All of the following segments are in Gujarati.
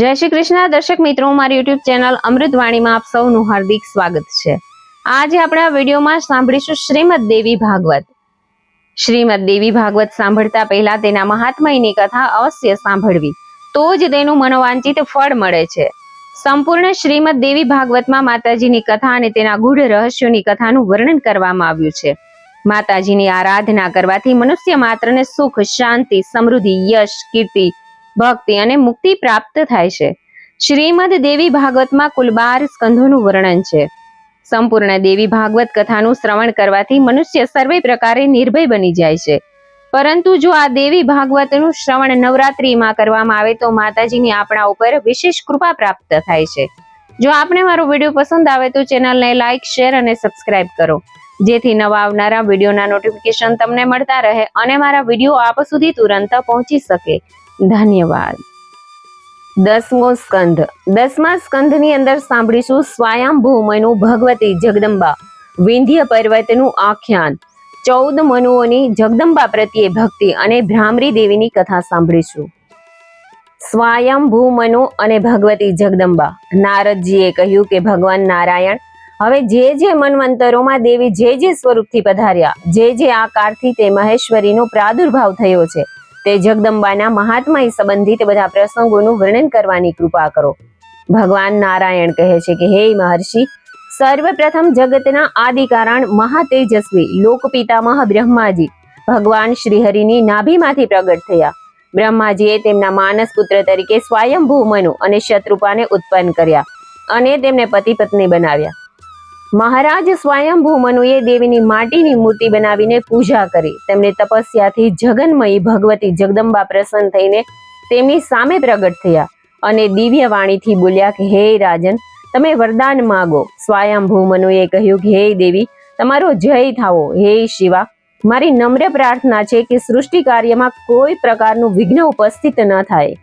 જય શ્રી કૃષ્ણ. દર્શક મિત્રો, મારી યુટ્યુબ ચેનલ અમૃતવાણીમાં આપ સૌનું હાર્દિક સ્વાગત છે. આજે આપણે આ વિડીયોમાં સાંભળીશું શ્રીમદ દેવી ભાગવત. શ્રીમદ દેવી ભાગવત સાંભળતા પહેલા તેના મહાત્મયની કથા અવશ્ય સાંભળવી. તો જ તેનું મનોવાંચિત ફળ મળે છે. સંપૂર્ણ શ્રીમદ દેવી ભાગવતમાં માતાજીની કથા અને તેના ગૂઢ રહસ્યોની કથાનું વર્ણન કરવામાં આવ્યું છે. માતાજીની આરાધના કરવાથી મનુષ્ય માત્રને સુખ, શાંતિ, સમૃદ્ધિ, યશ, કીર્તિ ભક્તિ અને મુક્તિ પ્રાપ્ત થાય છે. શ્રીમદ દેવી ભાગવતમાં કુલ બાર સ્કંધોનું વર્ણન છે. સંપૂર્ણ દેવી ભાગવત કથાનું શ્રવણ કરવાથી મનુષ્ય સર્વે પ્રકારે નિર્ભય બની જાય છે. પરંતુ જો આ દેવી ભાગવતનું શ્રવણ નવરાત્રિમાં કરવામાં આવે તો માતાજીની આપણા ઉપર વિશેષ કૃપા પ્રાપ્ત થાય છે. જો આપને મારો વીડિયો પસંદ આવે તો ચેનલને લાઈક, શેર અને સબસ્ક્રાઇબ કરો. જેથી નવા આવનારા વિડીયોના નોટિફિકેશન તમને મળતા રહે અને મારા વીડિયો આપ સુધી તુરંત પહોંચી શકે. ધન્યવાદ. દસમો સ્કંધ દસમા સ્કંધની અંદર સાંભળીશું સ્વયંભૂમનું ભગવતી જગદંબા. વિંધ્ય પર્વતનું આખ્યાન. ચૌદ મનુઓની જગદંબા પ્રત્યે ભક્તિ અને ભ્રામરી દેવીની કથા સાંભળીશું. સ્વયંભૂ મનુ અને ભગવતી જગદંબા. નારદજીએ કહ્યું કે, ભગવાન નારાયણ, હવે જે જે મનવંતરોમાં દેવી જે જે સ્વરૂપથી પધાર્યા, જે જે આકારથી તે મહેશ્વરીનો પ્રાદુર્ભાવ થયો છે તે જગદંબાના મહાત્મય સંબંધિત બધા પ્રસંગોનું વર્ણન કરવાની કૃપા કરો. ભગવાન નારાયણ કહે છે કે, હે મહર્ષિ, સર્વપ્રથમ જગતના આદિ કારણ મહાતેજસ્વી લોકપિતામહ બ્રહ્માજી, ભગવાન શ્રીહરિની નાભીમાંથી પ્રગટ થયા. બ્રહ્માજીએ તેમના માનસ પુત્ર તરીકે સ્વયંભૂ મનુ અને શત્રુપાને ઉત્પન્ન કર્યા અને તેમને પતિ પત્ની બનાવ્યા. મહારાજ સ્વયંભૂ મનુએ દેવીની માટીની મૂર્તિ બનાવીને પૂજા કરી. તેમને તપસ્યાથી જગન્મયી ભગવતી જગદંબા પ્રસન્ન થઈને તેમની સામે પ્રગટ થયા અને દિવ્ય વાણીથી બોલ્યા કે, હે રાજન, તમે વરદાન માગો. સ્વયંભૂ મનુએ કહ્યું કે, હે દેવી, તમારો જય થાવો. હે શિવા, મારી નમ્ર પ્રાર્થના છે કે સૃષ્ટિ કાર્યમાં કોઈ પ્રકારનું વિઘ્ન ઉપસ્થિત ન થાય.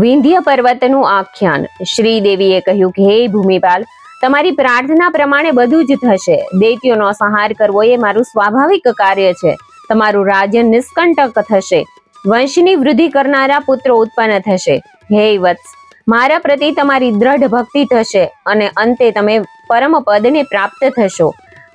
વિંધ્ય પર્વતનું આખ્યાન. શ્રીદેવીએ કહ્યું કે, હે ભૂમિપાલ તમારી પ્રાર્થના પ્રમાણે બધું જ થશે. દૈત્યોનો સંહાર કરવો એ મારું સ્વાભાવિક કાર્ય છે. તમારું રાજ્ય નિષ્કંટક થશે. વંશની વૃદ્ધિ કરનારા પુત્રો ઉત્પન્ન થશે. હે વત્સ, મારા પ્રતિ તમારી દ્રઢ ભક્તિ થશે અને અંતે તમે પરમ પદને પ્રાપ્ત થશો.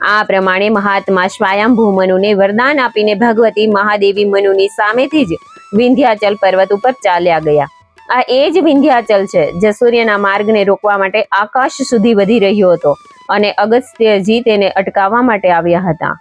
આ પ્રમાણે મહાત્મા સ્વયંભૂ મનુને વરદાન આપીને ભગવતી મહાદેવી મનુની સામેથી જ વિંધ્યાચલ પર્વત ઉપર ચાલ્યા ગયા. આ એ જ વિંધ્યાચલ છે, જે સૂર્યના માર્ગને રોકવા માટે આકાશ સુધી વધી રહ્યો હતો અને અગસ્ત્યજી તેને અટકાવવા માટે આવ્યા હતા.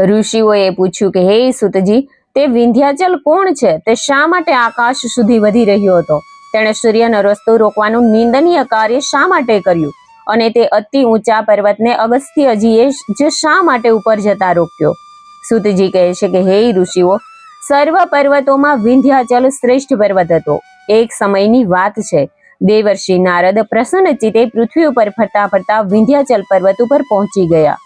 ઋષિઓએ પૂછ્યું કે, હે સુતજી, તે વિંધ્યાચલ કોણ છે? તે શા માટે આકાશ સુધી વધી રહ્યો હતો? તેણે સૂર્યનો રસ્તો રોકવાનું નિંદનીય કાર્ય શા માટે કર્યું? અને તે અતિ ઊંચા પર્વતને અગસ્ત્યજીએ જે શા માટે ઉપર જતા રોક્યો? સુતજી કહે છે કે, હે ઋષિઓ, સર્વ પર્વતોમાં વિંધ્યાચલ શ્રેષ્ઠ પર્વત હતો. એક સમયની વાત છે. દેવર્ષિ નારદ પ્રસન્ન ચિત્તે પૃથ્વી ઉપર ફરતા ફરતા વિંધ્યાચલ પર્વત ઉપર પહોંચી ગયા.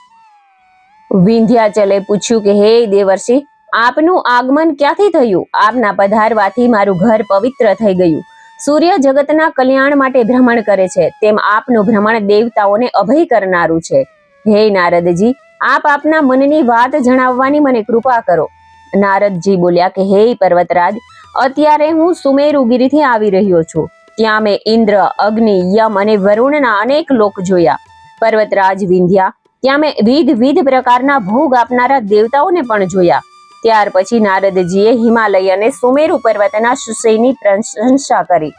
વિંધ્યાચલે પૂછ્યું કે, હે દેવર્ષિ આપનું આગમન ક્યાંથી થયું? આપના પધારવાથી મારું ઘર પવિત્ર થઈ ગયું. સૂર્ય જગતના કલ્યાણ માટે ભ્રમણ કરે છે. તેમ આપનું ભ્રમણ દેવતાઓને અભય કરનારું છે. હે નારદજી, આપ આપના મનની વાત જણાવવાની મને કૃપા કરો. નારદજી બોલ્યા કે, હે પર્વતરાજ અત્યારે હું સુમેરુગીરીથી આવી રહ્યો છું. ત્યાં મેં ઇન્દ્ર, અગ્નિ, યમ અને વરુણના અનેક લોક જોયા. પર્વતરાજ, વિંધ્યા. ત્યાં મેં વિધ વિધ પ્રકારના ભોગ આપનારા દેવતાઓને પણ જોયા. ત્યાર પછી નારદજીએ હિમાલય અને સુમેરુ પર્વતના સુષયની પ્રશંસા કરી.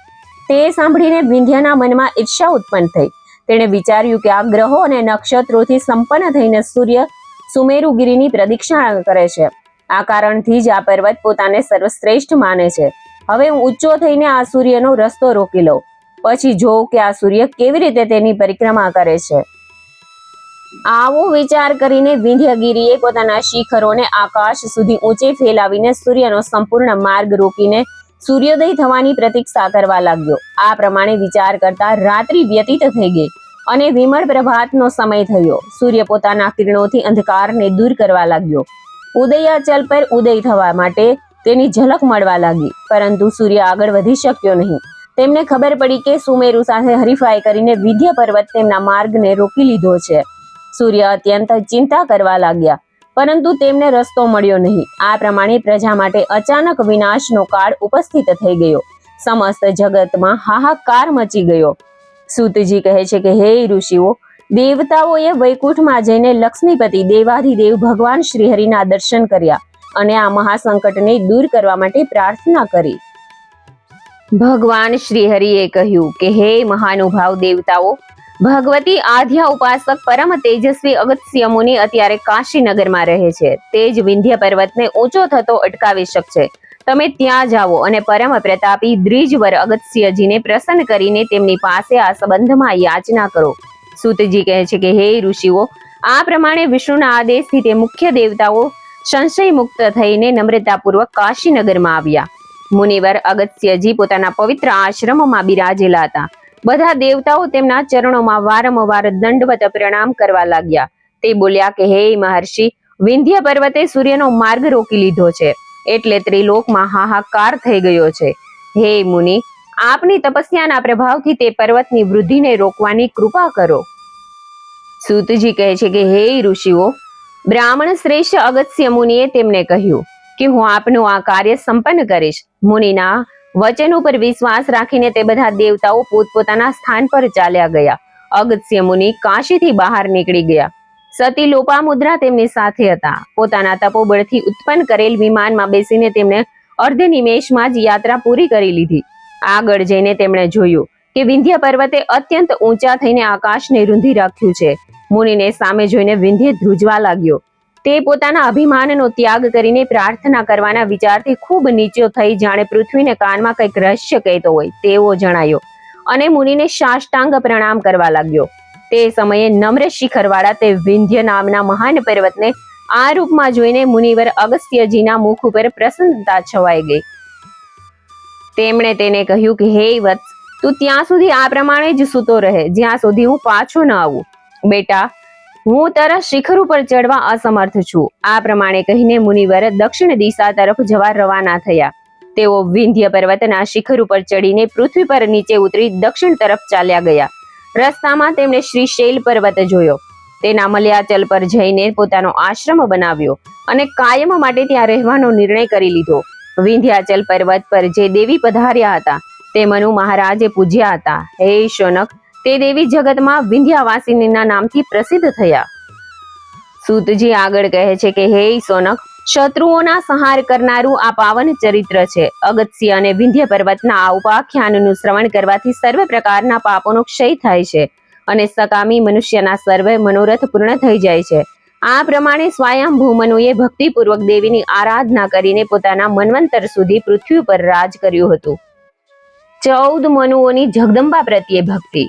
તે સાંભળીને વિંધ્યાના મનમાં ઈર્ષા ઉત્પન્ન થઈ. તેણે વિચાર્યું કે આ ગ્રહો અને નક્ષત્રોથી સંપન્ન થઈને સૂર્ય સુમેરુગીરીની પ્રદક્ષિણા કરે છે. આ કારણથી જ આ પર્વત પોતાને સર્વશ્રેષ્ઠ માને છે. હવે હું ઊંચો થઈને આ સૂર્યનો રસ્તો રોકી લઉં. પછી જોઉં કે આ સૂર્ય કેવી રીતે તેની પરિક્રમા કરે છે. આવો વિચાર કરીને વિંધ્યગીરીએ પોતાના શિખરોને આકાશ સુધી ઊંચે ફેલાવીને સૂર્યનો સંપૂર્ણ માર્ગ રોકીને સૂર્યોદય થવાની પ્રતીક્ષા કરવા લાગ્યો. આ પ્રમાણે વિચાર કરતા રાત્રિ વ્યતીત થઈ ગઈ અને વિમળ પ્રભાતનો સમય થયો. સૂર્ય પોતાના કિરણોથી અંધકારને દૂર કરવા લાગ્યો. ઉદયાચલ પર ઉદય થવા માટે તેની ઝલક મળવા લાગી, પરંતુ સૂર્ય આગળ વધી શક્યો નહીં. તેમને ખબર પડી કે સુમેરુ સાથે હરીફાઈ કરીને વિધ્ય પર્વત તેમના માર્ગને રોકી લીધો છે. સૂર્ય અત્યંત ચિંતા કરવા લાગ્યા, પરંતુ તેમને રસ્તો મળ્યો નહીં. આ પ્રમાણે પ્રજા માટે અચાનક વિનાશનો કાળ ઉપસ્થિત થઈ ગયો. સમસ્ત જગતમાં હાહાકાર મચી ગયો. સૂતજી કહે છે કે, હે ઋષિઓ દેવતાઓએ વૈકુંઠમાં જઈને લક્ષ્મીપતિ દેવાધિદેવ ભગવાન શ્રીહરિના દર્શન કર્યા અને આ મહાસંકટને દૂર કરવા માટે પ્રાર્થના કરી. ભગવાન શ્રીહરિએ કહ્યું કે, હે મહાનુભાવ દેવતાઓ, ભગવતી આધ્યા ઉપાસક પરમ તેજસ્વી અગત્ય મુનિ અત્યારે કાશીનગરમાં રહે છે. તે જ વિંધ્ય પર્વતને ઊંચો થતો અટકાવી શકશે. તમે ત્યાં જાઓ અને પરમ પ્રતાપી દ્વિજવર અગત્યજીને પ્રસન્ન કરીને તેમની પાસે આ સંબંધમાં યાચના કરો. સૂતજી કહે છે કે, હે ઋષિઓ, આ પ્રમાણે વિષ્ણુના આદેશથી તે મુખ્ય દેવતાઓ સંશય મુક્ત થઈને નમ્રતાપૂર્વક કાશીનગરમાં આવ્યા. મુનિવર અગત્યજી પોતાના પવિત્ર આશ્રમમાં બિરાજેલા હતા. બધા દેવતાઓ તેમના ચરણોમાં વારંવાર દંડવત પ્રણામ કરવા લાગ્યા. તે બોલ્યા કે, હે મહર્ષિ, વિંધ્ય પર્વતે સૂર્યનો માર્ગ રોકી લીધો છે. એટલે ત્રિલોકમાં હાહાકાર થઈ ગયો છે. હે મુનિ આપની તપસ્યાના પ્રભાવથી તે પર્વતની વૃદ્ધિને રોકવાની કૃપા કરો. સૂતજી કહે છે કે, હે ઋષિઓ, બ્રાહ્મણ શ્રેષ્ઠ અગત્ય મુનિએ તેમને કહ્યું કે, હું આપનું આ કાર્ય સંપન્ન કરીશ. મુનિના વચન ઉપર વિશ્વાસ રાખીને તે બધા દેવતાઓ પોતપોતાના સ્થાન પર ચાલ્યા ગયા. અગત્ય મુનિ કાશીથી બહાર નીકળી ગયા. સતી લોપામુદ્રા તેમની સાથે હતા. પોતાના તપોબળથી ઉત્પન્ન કરેલ વિમાનમાં બેસીને તેમણે અર્ધ નિમેષમાં જ યાત્રા પૂરી કરી લીધી. આગળ જઈને તેમણે જોયું કે વિંધ્ય પર્વતે અત્યંત ઊંચા થઈને આકાશને રૂંધી રાખ્યું છે. મુનિને સામે જોઈને વિંધ્ય ધ્રુજવા લાગ્યો. તે પોતાના અભિમાનનો ત્યાગ કરીને પ્રાર્થના કરવાના વિચારથી ખૂબ નીચો થઈ જાણે પૃથ્વીને કાનમાં કંઈક રહસ્ય કહેતો હોય તેવો જણાયો અને મુનિને સાષ્ટાંગ પ્રણામ કરવા લાગ્યો. તે સમયે નમ્ર શિખરવાળા તે વિંધ્ય નામના મહાન પર્વતને આ રૂપમાં જોઈને મુનિવર અગસ્ત્યજીના મુખ ઉપર પ્રસન્નતા છવાઈ ગઈ. તેમણે તેને કહ્યું કે, હે વત્સ તું ત્યાં સુધી આ પ્રમાણે જ સૂતો રહે, જ્યાં સુધી હું પાછો ન આવું. બેટા, હું તારા શિખર ઉપર ચડવા અસમર્થ છું. આ પ્રમાણે કહીને મુનિવર દક્ષિણ દિશા તરફ જવા રવાના થયા. તેઓ વિંધ્ય પર્વતના શિખર ઉપર ચડીને પૃથ્વી પર નીચે ઉતરી દક્ષિણ તરફ ચાલ્યા ગયા. રસ્તામાં તેમણે શ્રી શૈલ પર્વત જોયો. તેના મલયાચલ પર જઈને પોતાનો આશ્રમ બનાવ્યો અને કાયમ માટે ત્યાં રહેવાનો નિર્ણય કરી લીધો. વિંધ્યાચલ પર્વત પર જે દેવી પધાર્યા હતા, તે મનુ મહારાજે પૂજ્યા હતા. હે શોનક, તે દેવી જગતમાં વિંધ્યાવાસિનીના નામથી પ્રસિદ્ધ થયા. સૂતજી આગળ કહે છે કે, હે સોનક શત્રુઓના સંહાર કરનારું આ પાવન ચરિત્ર છે. અગત્ય અને વિંધ્ય પર્વતના આ ઉપાખ્યાનનું શ્રવણ કરવાથી સર્વ પ્રકારના પાપોનો ક્ષય થાય છે અને સકામી મનુષ્યના સર્વે મનોરથ પૂર્ણ થઈ જાય છે. આ પ્રમાણે સ્વયંભૂ મનુએ ભક્તિપૂર્વક દેવીની આરાધના કરીને પોતાના મનવંતર સુધી પૃથ્વી પર રાજ કર્યું હતું. ચૌદ મનુઓની જગદંબા પ્રત્યે ભક્તિ.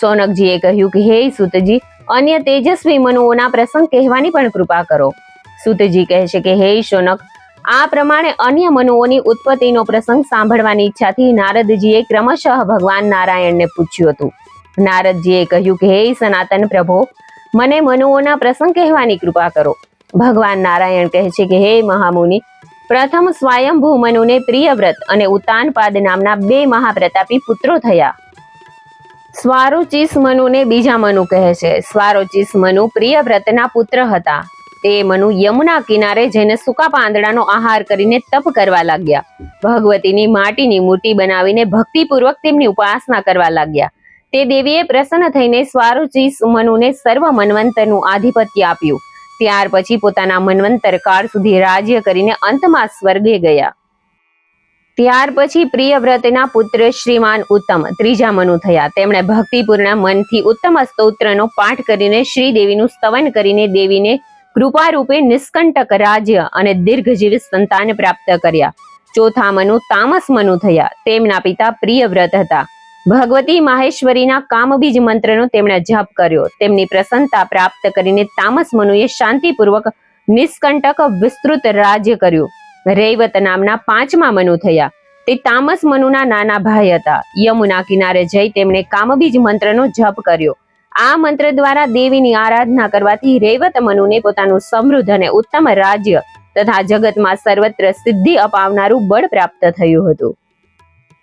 સોનકજીએ કહ્યું કે, હે સુતજી, અન્ય તેજસ્વી મનુઓના પ્રસંગ કહેવાની પણ કૃપા કરો. સુતજી કહે છે કે, હે સોનક, આ પ્રમાણે અન્ય મનુઓની ઉત્પત્તિનો પ્રસંગ સાંભળવાની ઈચ્છાથી નારદજીએ ક્રમશઃ ભગવાન નારાયણને પૂછ્યું હતું. નારદજીએ કહ્યું કે, હે સનાતન પ્રભો મને મનુઓના પ્રસંગ કહેવાની કૃપા કરો. ભગવાન નારાયણ કહે છે કે, હે મહામુનિ, પ્રથમ સ્વયંભૂ મનુને પ્રિયવ્રત અને ઉતાનપાદ નામના બે મહાપ્રતાપી પુત્રો થયા. સ્વારોચિસ મનુને બીજા મનુ કહે છે. સ્વારોચિસ મનુ પ્રિયવ્રતના પુત્ર હતા. તે મનુ યમુના કિનારે જઈને સૂકા પાંદડાનો આહાર કરીને તપ કરવા લાગ્યા. ભગવતીની માટીની મૂર્તિ બનાવીને ભક્તિપૂર્વક તેમની ઉપાસના કરવા લાગ્યા. તે દેવીએ પ્રસન્ન થઈને સ્વારુચિસ મનુને સર્વ મનવંતરનું આધિપત્ય આપ્યું. ત્યાર પછી પોતાના મનવંતર કાળ સુધી રાજ્ય કરીને અંતમાં સ્વર્ગે ગયા. ત્યાર પછી પ્રિયવ્રતના પુત્ર શ્રીમાન ઉત્તમ ત્રીજા મનુ થયા. તેમણે ભક્તિપૂર્ણ મનથી ઉત્તમ સ્તોત્રનો પાઠ કરીને શ્રીદેવીનું સ્તવન કરીને દેવીને કૃપારૂપે નિષ્કંટક રાજ્ય અને દીર્ઘજીવી સંતાન પ્રાપ્ત કર્યા. ચોથા મનુ તામસ મનુ થયા. તેમના પિતા પ્રિયવ્રત હતા. ભગવતી માહેશ્વરીના કામબીજ મંત્રનો તેમણે જપ કર્યો. તેમની પ્રસન્નતા પ્રાપ્ત કરીને તામસ મનુએ શાંતિપૂર્વક નિષ્કંટક વિસ્તૃત રાજ્ય કર્યું. રૈવત નામના પાંચમા મનુ થયા. તે તામસ મનુના નાના ભાઈ હતા. યમુના કિનારે જઈ તેમણે કામબીજ મંત્રનો જપ કર્યો. આ મંત્ર દ્વારા દેવીની આરાધના કરવાથી રૈવત મનુને પોતાનું સમૃદ્ધ અને ઉત્તમ રાજ્ય તથા જગતમાં સર્વત્ર સિદ્ધિ અપાવનારું બળ પ્રાપ્ત થયું હતું.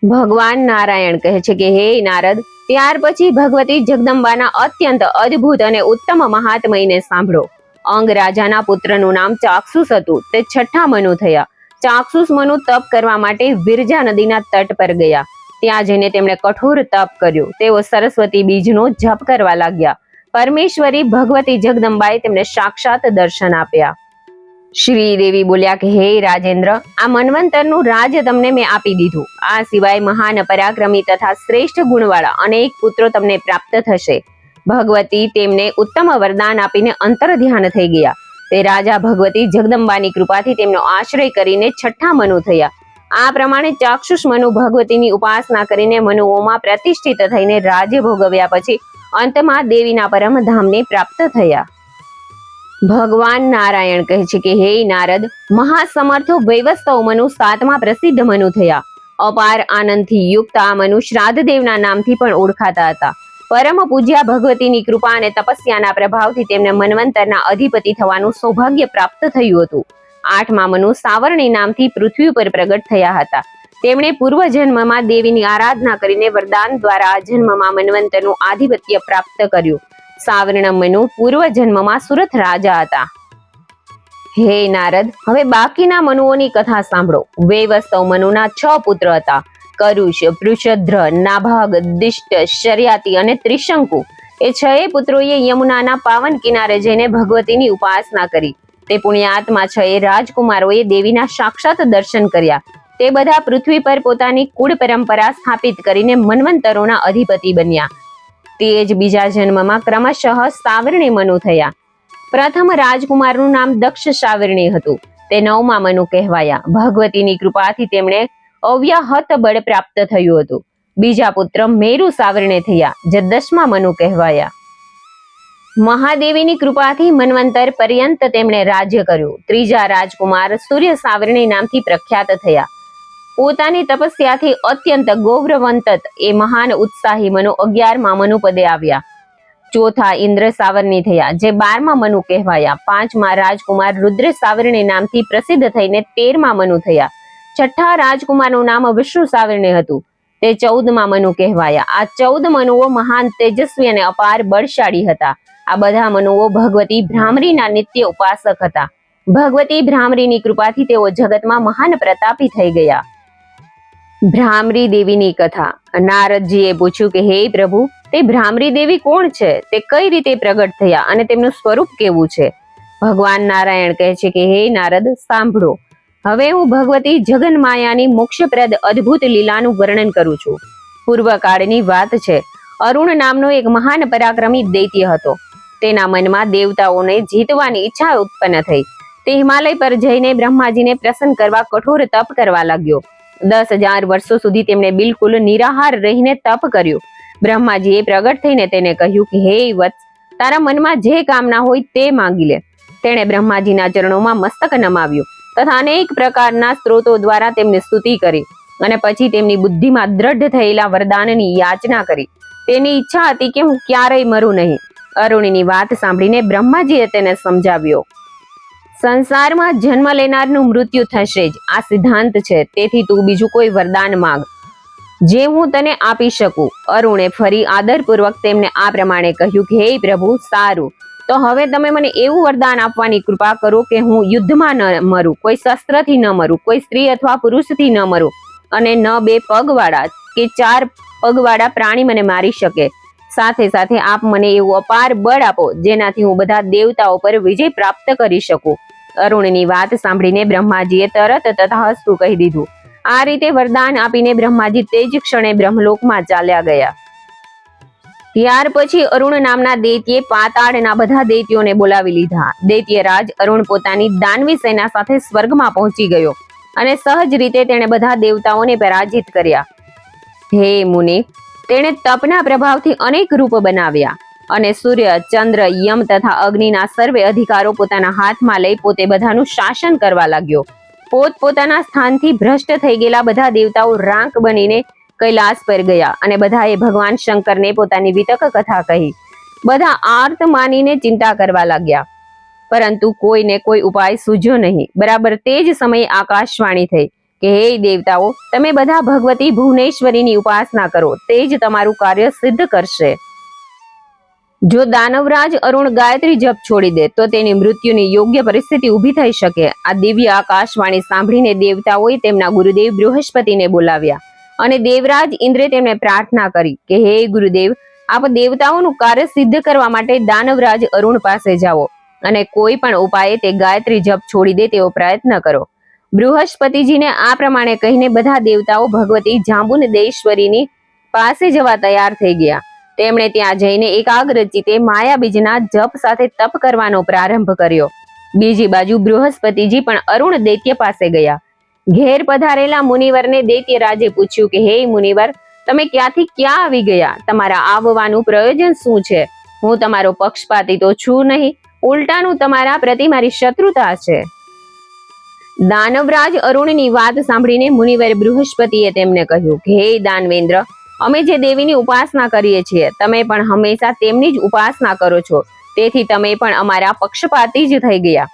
ભગવાન નારાયણ કહે છે કે, હે નારદ, ત્યાર પછી ભગવતી જગદંબાના અત્યંત અદ્ભુત અને ઉત્તમ મહાત્મયને સાંભળો. અંગ રાજાના પુત્રનું નામ ચાક્ષુસ હતું. તે છઠ્ઠા મનુ થયા. ચાક્ષુસ મનુ તપ કરવા માટે વિરજા નદીના તટ પર ગયા. ત્યાં જઈને તેમણે કઠોર તપ કર્યું. તેઓ સરસ્વતી બીજનો જપ કરવા લાગ્યા. પરમેશ્વરી ભગવતી જગદંબાએ તેમને સાક્ષાત દર્શન આપ્યા. શ્રી દેવી બોલ્યા કે, હે રાજેન્દ્ર, આ મન્વંતરનું રાજ તમને મેં આપી દીધું. આ સિવાય મહાન પરાક્રમી તથા શ્રેષ્ઠ ગુણવાળા અનેક પુત્રો તમને પ્રાપ્ત થશે. ભગવતી તેમને ઉત્તમ વરદાન આપીને અંતર ધ્યાન થઈ ગયા. તે રાજા ભગવતી જગદંબાની કૃપાથી તેમનો આશ્રય કરીને છઠ્ઠા મનુ થયા. આ પ્રમાણે ચાક્ષુષ મનુ ભગવતીની ઉપાસના કરીને મનુઓમાં પ્રતિષ્ઠિત થઈને રાજ્ય ભોગવ્યા પછી અંતમાં દેવીના પરમધામને પ્રાપ્ત થયા. ભગવાન નારાયણ કહે છે કે, હે નારદ, મહાસમર્થો વૈવસ્તવ મનુ સાતમા પ્રસિદ્ધ મનુ થયા. અપાર આનંદથી યુક્ત આ મનુ શ્રાદ્ધદેવના નામથી પણ ઓળખાતા હતા. પરમ પૂજ્યા ભગવતીની કૃપા અને તપસ્યાના પ્રભાવથી તેમને મનવંતરના અધિપતિ થવાનું સૌભાગ્ય પ્રાપ્ત થયું હતું. આઠમા મનુ સાવરણી નામથી પૃથ્વી પર પ્રગટ થયા હતા. તેમણે પૂર્વ જન્મમાં દેવીની આરાધના કરીને વરદાન દ્વારા આ જન્મમાં મનવંતરનું આધિપત્ય પ્રાપ્ત કર્યું. સાવર્ણ મનુ પૂર્વ જન્મમાં સુરત રાજા હતા. હે નારદ, હવે બાકીના મનુઓની કથા સાંભળો. વેવસ્તવ મનુના છ પુત્ર હતા. કરુષ પૃષદ્ર નાભાગ, દિષ્ટ, શર્યાતી અને ત્રિશંકુ. એ છ પુત્રોએ યમુનાના પાવન કિનારે જઈને ભગવતીની ઉપાસના કરી. તે પુણ્યાત્મા છ રાજકુમારોએ દેવીના સાક્ષાત દર્શન કર્યા. તે બધા પૃથ્વી પર પોતાની કુળ પરંપરા સ્થાપિત કરીને મન્વંતરોના અધિપતિ બન્યા. તે જ બીજા જન્મમાં ક્રમશઃ સાવરણી મનુ થયા. પ્રથમ રાજકુમારનું નામ દક્ષ સાવરણી હતું. તે નવમા મનુ કહેવાયા. ભગવતીની કૃપાથી તેમણે અવ્યાહત બળ પ્રાપ્ત થયું હતું. બીજા પુત્ર મેરુ સાવરણે થયા, જે દસમા મનુ કહેવાયા. મહાદેવીની કૃપાથી મન્વંતર પર્યંત તેમણે રાજ્ય કર્યું. ત્રીજા રાજકુમાર સૂર્ય સાવરણી નામથી પ્રખ્યાત થયા. પોતાની તપસ્યાથી અત્યંત ગૌરવંતત એ મહાન ઉત્સાહી મનુ અગિયારમાં મનુપદે આવ્યા. ચોથા ઇન્દ્ર સાવરણી થયા, જે બારમાં મનુ કહેવાયા. પાંચમાં રાજકુમાર રુદ્ર સાવરણી નામથી પ્રસિદ્ધ થઈને તેરમાં મનુ થયા. છઠ્ઠા રાજકુમારનું નામ વિષ્ણુ સાવરણી હતું. તે ચૌદમાં મનુ કહેવાયા. આ ચૌદ મનુઓ મહાન તેજસ્વી અને અપાર બળશાળી હતા. આ બધા મનુઓ ભગવતી ભ્રામરીના નિત્ય ઉપાસક હતા. ભગવતી ભ્રામરીની કૃપાથી તેઓ જગતમાં મહાન પ્રતાપી થઈ ગયા. ભ્રામરી દેવીની કથા. નારદજીએ પૂછ્યું કે, હે પ્રભુ, તે ભ્રામરી દેવી કોણ છે? તે કઈ રીતે પ્રગટ થયા અને તેમનું સ્વરૂપ કેવું છે? ભગવાન નારાયણ કહે છે કે, હે નારદ, સાંભળો. હવે હું ભગવતી જગન માયાની મોક્ષપ્રદ અદ્ભુત લીલાનું વર્ણન કરું છું. પૂર્વકાળની વાત છે. અરુણ નામનો એક મહાન પરાક્રમી દૈત્ય હતો. તેના મનમાં દેવતાઓને જીતવાની ઈચ્છા ઉત્પન્ન થઈ. તે હિમાલય પર જઈને બ્રહ્માજીને પ્રસન્ન કરવા કઠોર તપ કરવા લાગ્યો. દસ હજાર વર્ષો સુધી તેમણે બિલકુલ નિરાહાર રહીને તપ કર્યું. બ્રહ્માજીએ પ્રગટ થઈને તેને કહ્યું કે, હે વત્સ તારા મનમાં જે કામના હોય તે માંગી લે. તેણે બ્રહ્માજીના ચરણોમાં મસ્તક નમાવ્યું તથા અનેક પ્રકારના સ્ત્રોતો દ્વારા તેમની સ્તુતિ કરી અને પછી તેમની બુદ્ધિમાં દ્રઢ થયેલા વરદાનની યાચના કરી. તેની ઈચ્છા હતી કે હું ક્યારેય મરું નહીં. અરુણીની વાત સાંભળીને બ્રહ્માજીએ તેને સમજાવ્યો. સંસારમાં જન્મ લેનારનું મૃત્યુ થશે જ. આ સિદ્ધાંત છે. તેથી તું બીજું કોઈ વરદાન માંગ. જે હું તને આપી શકું. અરુણે ફરી આદરપૂર્વક તેમને આ પ્રમાણે કહ્યું કે, હે પ્રભુ, સારું. તો હવે તમે મને એવું વરદાન આપવાની કૃપા કરો કે હું યુદ્ધમાં ન મરું. કોઈ શસ્ત્રથી ન મરું. કોઈ સ્ત્રી અથવા પુરુષથી ન મરું. અને ન બે પગવાળા કે ચાર પગવાળા પ્રાણી મને મારી શકે. સાથે સાથે આપ મને એવું અપાર બળ આપો, જેનાથી હું બધા દેવતાઓ પર વિજય પ્રાપ્ત કરી શકું. અરુણની વાત સાંભળીને બ્રહ્માજીએ તરત તથા હસતું કહી દીધું. આ રીતે વરદાન આપીને બ્રહ્માજી તે જ ક્ષણે બ્રહ્મલોકમાં ચાલ્યા ગયા. ત્યાર પછી અરુણ નામના દૈત્યે પાતાળના બધા દૈત્યોને બોલાવી લીધા. દૈત્ય રાજ અરુણ પોતાની દાનવી સેના સાથે સ્વર્ગમાં પહોંચી ગયો અને સહજ રીતે તેણે બધા દેવતાઓને પરાજિત કર્યા. હે મુનિ, તેણે તપના પ્રભાવથી અનેક રૂપ બનાવ્યા. અને સૂર્ય, ચંદ્ર, યમ તથા અગ્નિના સર્વે અધિકારો પોતાના હાથમાં લઈ પોતે બધાનું શાસન કરવા લાગ્યો. પોત પોતાના સ્થાનથી ભ્રષ્ટ થઈ ગયેલા બધા દેવતાઓ રાંક બનીને કૈલાસ પર ગયા અને બધાએ ભગવાન શંકરને પોતાની વિતક કથા કહી. બધા આર્ત માનીને ચિંતા કરવા લાગ્યા. પરંતુ કોઈને કોઈ ઉપાય સૂજ્યો નહીં. બરાબર તે જ સમયે આકાશવાણી થઈ કે, હે દેવતાઓ, તમે બધા ભગવતી ભુવનેશ્વરીની ઉપાસના કરો. તે જ તમારું કાર્ય સિદ્ધ કરશે. જો દાનવરાજ અરુણ ગાયત્રી જપ છોડી દે, તો તેની મૃત્યુની યોગ્ય પરિસ્થિતિ ઊભી થઈ શકે. આ દિવ્ય આકાશવાણી સાંભળીને દેવતાઓએ તેમના ગુરુદેવ બૃહસ્પતિને બોલાવ્યા અને દેવરાજ ઇન્દ્રે તેમને પ્રાર્થના કરી કે, હે ગુરુદેવ, આપ દેવતાઓનું કાર્ય સિદ્ધ કરવા માટે દાનવરાજ અરુણ પાસે જાઓ અને કોઈ પણ ઉપાયે તે ગાયત્રી જપ છોડી દે તેવો પ્રયત્ન કરો. બૃહસ્પતિજીને આ પ્રમાણે કહીને બધા દેવતાઓ ભગવતી જાંબુનદેશ્વરીની પાસે જવા તૈયાર થઈ ગયા. તેમણે ત્યાં જઈને એકાગ્ર ચિત્તે માયા જપ સાથે તપ કરવાનો પ્રારંભ કર્યો. બીજી બાજુ બૃહસ્પતિજી પણ અરુણ દૈત્ય પાસે ગયા. ઘેર પધારેલા મુનિવરને દૈત્ય પૂછ્યું કે, હે મુનિવર, તમે ક્યાંથી ક્યાં આવી ગયા? તમારા આવવાનું પ્રયોજન શું છે? હું તમારો પક્ષપાતી તો છું નહીં, ઉલટાનું તમારા પ્રતિ મારી શત્રુતા છે. દાનવરાજ અરુણની વાત સાંભળીને મુનિવર બૃહસ્પતિએ તેમને કહ્યું કે, હે દાનવેન્દ્ર અમે જે દેવીની ઉપાસના કરીએ છીએ, તમે પણ હંમેશા તેમની જ ઉપાસના કરો છો. તેથી તમે પણ અમારા પક્ષપાતી જ થઈ ગયા.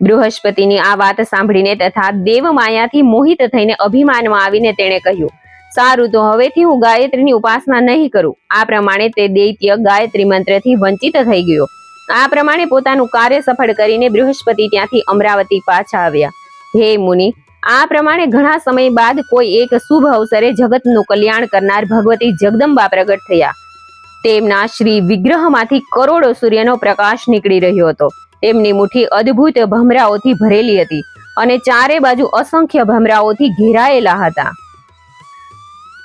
બૃહસ્પતિની આ વાત સાંભળીને તથા દેવ માયાથી મોહિત થઈને અભિમાનમાં આવીને તેણે કહ્યું, સારું, તો હવેથી હું ગાયત્રીની ઉપાસના નહીં કરું. આ પ્રમાણે તે દૈત્ય ગાયત્રી મંત્રથી વંચિત થઈ ગયો. આ પ્રમાણે પોતાનું કાર્ય સફળ કરીને બૃહસ્પતિ ત્યાંથી અમરાવતી પાછા આવ્યા. હે મુનિ આ પ્રમાણે ઘણા સમય બાદ કોઈ એક શુભ અવસરે જગતનું કલ્યાણ કરનાર ભગવતી જગદંબા પ્રગટ થયા. તેમના શ્રી વિગ્રહમાંથી કરોડો સૂર્યનો પ્રકાશ નીકળી રહ્યો હતો. તેમની મુઠ્ઠી અદ્ભુત ભમરાઓથી ભરેલી હતી અને ચારે બાજુ અસંખ્ય ભમરાઓથી ઘેરાયેલા હતા.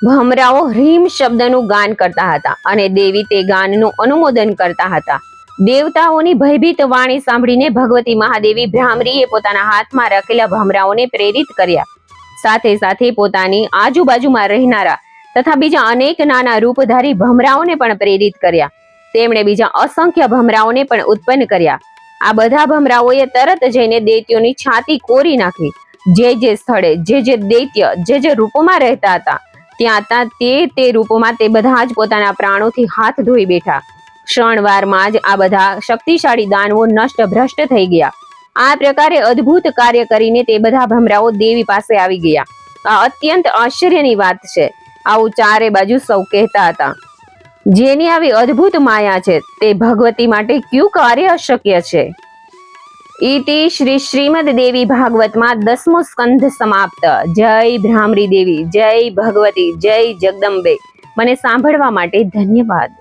ભમરાઓ હ્રીમ શબ્દનું ગાન કરતા હતા અને દેવી તે ગાનનું અનુમોદન કરતા હતા. દેવતાઓની ભયભીત વાણી સાંભળીને ભગવતી મહાદેવી ભ્રામરીએ પોતાના હાથમાં રાખેલા ભમરાઓને પ્રેરિત કર્યા. સાથે સાથે પોતાની આજુબાજુમાં રહેનારા તથા બીજા અનેક નાના રૂપધારી ભમરાઓને પણ પ્રેરિત કર્યા. તેમણે બીજા અસંખ્ય ભમરાઓને પણ ઉત્પન્ન કર્યા. આ બધા ભમરાઓએ તરત જઈને દૈત્યોની છાતી કોરી નાખી. જે જે સ્થળે, જે જે દૈત્ય, જે જે રૂપોમાં રહેતા હતા, ત્યાં તે તે રૂપોમાં તે બધા જ પોતાના પ્રાણોથી હાથ ધોઈ બેઠા. ક્ષણવારમાં જ આ બધા શક્તિશાળી દાનવો નષ્ટ ભ્રષ્ટ થઈ ગયા. આ પ્રકારે અદ્ભુત કાર્ય કરીને તે બધા ભમરાઓ દેવી પાસે આવી ગયા. આ અત્યંત આશ્ચર્યની વાત છે. આવું ચારે બાજુ સૌ કહેતા હતા. જેની આવી અદ્ભુત માયા છે, તે ભગવતી માટે કયું કાર્ય અશક્ય છે? ઈતિ શ્રી શ્રીમદ દેવી ભાગવતમાં દસમો સ્કંધ સમાપ્ત. જય ભ્રામરી દેવી, જય ભગવતી, જય જગદંબે. મને સાંભળવા માટે ધન્યવાદ.